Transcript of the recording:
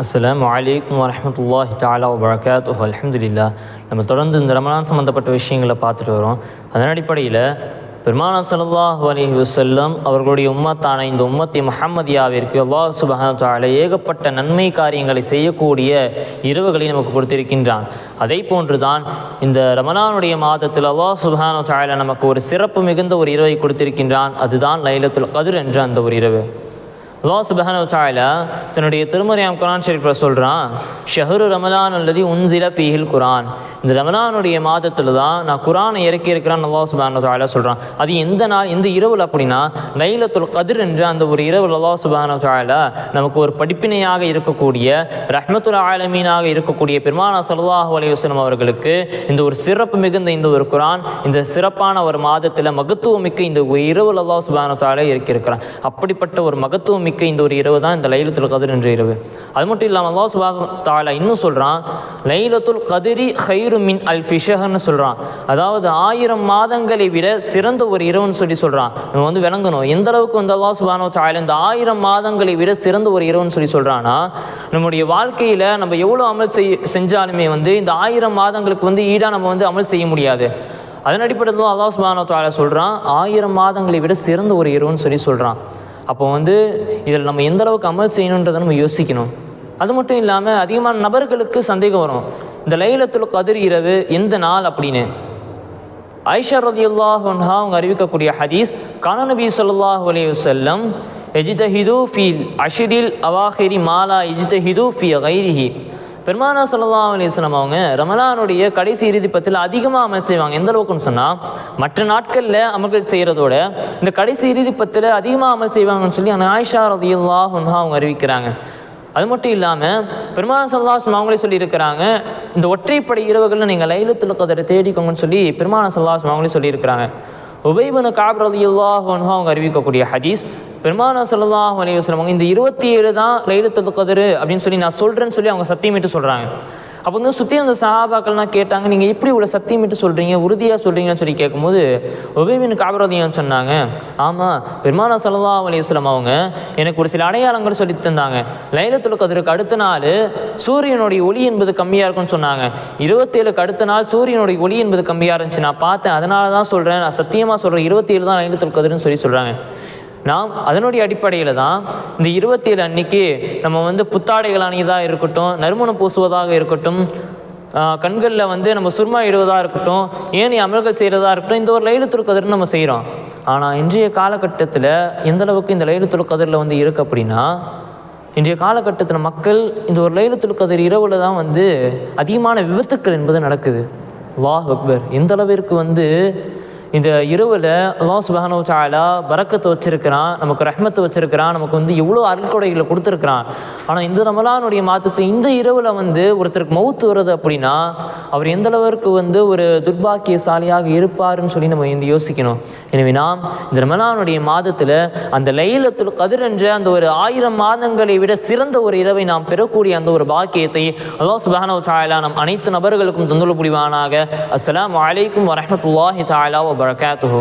அஸ்ஸலாமு அலைக்கும் வரஹ்மத்துல்லாஹி தஆலா வபரகாத்துஹு அலமதுல்லா நம்ம தொடர்ந்து இந்த ரமணான் சம்மந்தப்பட்ட விஷயங்களை பார்த்துட்டு வரோம். அதன் அடிப்படையில் பெருமானா சல்லாஹ் அலைஹி வசல்லம் அவர்களுடைய உம்மத்தான இந்த உம்மத்தி முஹம்மதியாவிற்கு அல்லாஹ் சுப்ஹானஹு ஏகப்பட்ட நன்மை காரியங்களை செய்யக்கூடிய இரவுகளை நமக்கு கொடுத்திருக்கின்றான். அதை போன்றுதான் இந்த ரமணானுடைய மாதத்தில் அல்லாஹ் சுபஹான தஆலா நமக்கு ஒரு சிறப்பு மிகுந்த ஒரு இரவை கொடுத்திருக்கின்றான். அதுதான் லைலத்துல் கதிர் என்ற அந்த ஒரு இரவு. லா சுபஹானஹு தஆலா தன்னுடைய திருமறையாம் குரான் ஷெரீஃபில் சொல்கிறான் ஷஹரு ரமலான் அல்லது உன்சில ஃபீஹில் குரான். இந்த ரமலானுடைய மாதத்தில் தான் நான் குரானை இறக்கி இருக்கிறான் அல்லாஹ் சுபஹான தஆலா சொல்கிறான் அது எந்த நாள் எந்த இரவில் அப்படின்னா லைலத்துல் கதிர் என்ற அந்த ஒரு இரவு அல்லாஹ் சுபஹான தஆலா நமக்கு ஒரு படிப்பினையாக இருக்கக்கூடிய ரஹ்மத்துல் ஆலமீனாக இருக்கக்கூடிய பெருமானா சல்லாஹ் அலையுஸ்லம் அவர்களுக்கு இந்த ஒரு சிறப்பு மிகுந்த இந்த ஒரு குரான் இந்த சிறப்பான ஒரு மாதத்தில் மகத்துவமிக்க இந்த ஒரு இரவில் அல்லாஹ் சுபஹானஹு இறக்கி இறக்கியிருக்கிறான் அப்படிப்பட்ட ஒரு மகத்துவம் மிக்க இந்த ஒரு இரவு தான் இந்த லைலத்துல் கதிர் என்ற இரவு. அது மட்டும் இல்லாமல் அல்லா சுபாக தாலா இன்னும் சொல்கிறான் லைலத்துல் கதிரி ஹைரு மின் அல் ஃபிஷஹர்னு சொல்கிறான் அதாவது ஆயிரம் மாதங்களை விட சிறந்த ஒரு இரவுன்னு சொல்லி சொல்கிறான் நம்ம வந்து விளங்கணும் எந்த அளவுக்கு வந்து அல்லா சுபானோ தஆலா இந்த ஆயிரம் மாதங்களை விட சிறந்த ஒரு இரவுன்னு சொல்லி சொல்கிறான்னா நம்முடைய வாழ்க்கையில் நம்ம எவ்வளோ அமல் செய் செஞ்சாலுமே வந்து இந்த ஆயிரம் மாதங்களுக்கு வந்து ஈடாக நம்ம வந்து அமல் செய்ய முடியாது. அதன் அடிப்படையில் அல்லாஹ் சுபானோ தஆலா சொல்கிறான் ஆயிரம் மாதங்களை விட சிறந்த ஒரு இரவுன்னு சொல்லி சொல்கிறான் அப்போ வந்து இதில் நம்ம எந்த அளவுக்கு அமல் செய்யணுன்றதை நம்ம யோசிக்கணும். அது மட்டும் இல்லாமல் அதிகமான நபர்களுக்கு சந்தேகம் வரும். இந்த லைலத்துல் கதிர் இரவு எந்த நாள் அப்படின்னு? ஐஷா ரதியுல்லாஹ் அவங்க அறிவிக்கக்கூடிய ஹதீஸ் கான நபி சொல்லாஹ் அலைஹி வல்லம் எஜிதஹிது ஃபீல் அஷிரில் அவாஹிரி மாலா எஜிதஹிது ஃபி கைரிஹி. பெருமானா ஸல்லல்லாஹு அலிஸ்லாம் அவங்க ரமலானுடைய கடைசி இறுதி பத்தில் அதிகமாக அமல் செய்வாங்க. எந்த அளவுக்குன்னு சொன்னால் மற்ற நாட்களில் அமல்கள் செய்கிறதோட இந்த கடைசி இறுதி பத்தில் அதிகமாக அமல் செய்வாங்கன்னு சொல்லி அந்த ஆயிஷா ரதியுல்லா அன்ஹா அவங்க அறிவிக்கிறாங்க. அது மட்டும் இல்லாமல் பெருமாள் சல்லாஸ் அவங்களே சொல்லியிருக்கிறாங்க இந்த ஒற்றைப்படை இரவுகளில் நீங்கள் லைலத்துல் கதரை தேடிக்கோங்கன்னு சொல்லி பெருமான சல்லாஸ் அவங்களே சொல்லியிருக்கிறாங்க. உபைபனு காப் ரலியுல்லாஹு அவங்க அறிவிக்கக்கூடிய ஹதீஸ் பெருமானா ஸல்லல்லாஹு அலைஹி வஸல்லம் இந்த இருபத்தி ஏழு தான் லைலத்துல் கதர் அப்படின்னு சொல்லி நான் சொல்கிறேன்னு சொல்லி அவங்க சத்தியமிட்டு சொல்கிறாங்க அப்போ வந்து சுற்றி அந்த சஹாபாக்கள்லாம் கேட்டாங்க நீங்கள் எப்படி இவ்வளோ சத்தியமிட்டு சொல்கிறீங்க உறுதியாக சொல்கிறீங்கன்னு சொல்லி கேட்கும்போது ஒபேமின் காபரதியம் சொன்னாங்க ஆமாம் பெருமானா சல்லா அலையம் அவங்க எனக்கு ஒரு சில அடையாளங்கள் சொல்லி தந்தாங்க. லைலத்துல் கதிருக்கு அடுத்த நாள் சூரியனுடைய ஒளி என்பது கம்மியாக இருக்கும்னு சொன்னாங்க. இருபத்தேழுக்கு அடுத்த நாள் சூரியனுடைய ஒளி என்பது கம்மியாக இருந்துச்சு. நான் பார்த்தேன் அதனால தான் சொல்கிறேன் நான் சத்தியமாக சொல்கிறேன் இருபத்தேழு தான் லைலத்துல் கதிர்னு சொல்லி சொல்கிறாங்க நாம் அதனுடைய அடிப்படையில் தான் இந்த இருபத்தி ஏழு அன்னைக்கு நம்ம வந்து புத்தாடைகள் அணியதாக இருக்கட்டும் நறுமணம் பூசுவதாக இருக்கட்டும் கண்களில் வந்து நம்ம சுர்மா இடுவதாக இருக்கட்டும் ஏனைய அமல்கள் செய்கிறதா இருக்கட்டும் இந்த ஒரு லைலத்துல் கதிர் நம்ம செய்கிறோம் ஆனால் இன்றைய காலகட்டத்தில் எந்த அளவுக்கு இந்த லைலத்துல் கதிரில் வந்து இருக்கு அப்படின்னா இன்றைய காலகட்டத்தில் மக்கள் இந்த ஒரு லைலத்துல் கதிர் இரவில் தான் வந்து அதிகமான விபத்துக்கள் என்பது நடக்குது. வாஹ் அக்பர் எந்த அளவிற்கு வந்து இந்த இரவில் அல்லாஹ் சுபஹானு தாலா பறக்கத்தை வச்சிருக்கிறான் நமக்கு ரஹ்மத்தை வச்சிருக்கிறான் நமக்கு வந்து எவ்வளோ அருள்கொடைகளை கொடுத்துருக்கிறான். ஆனால் இந்த ரமலானுடைய மாற்றத்தை இந்த இரவில் வந்து ஒருத்தருக்கு மவுத்து வருது அப்படின்னா அவர் எந்த அளவிற்கு வந்து ஒரு துர்பாக்கியசாலியாக இருப்பாருன்னு சொல்லி நம்ம இந்த யோசிக்கணும். எனவே நாம் இந்த ரமலானுடைய மாதத்தில் அந்த லைலத்துல் கதிர் என்ற அந்த ஒரு ஆயிரம் மாதங்களை விட சிறந்த ஒரு இரவை நாம் பெறக்கூடிய அந்த ஒரு பாக்கியத்தை அல்லாஹ் சுபஹானு தாலா நம் அனைத்து நபர்களுக்கும் தந்துள்ள புரிவானாக. அஸ்லாம் வலைக்கும் வரமத்துல்லாஹி தாலா wabarakatuh.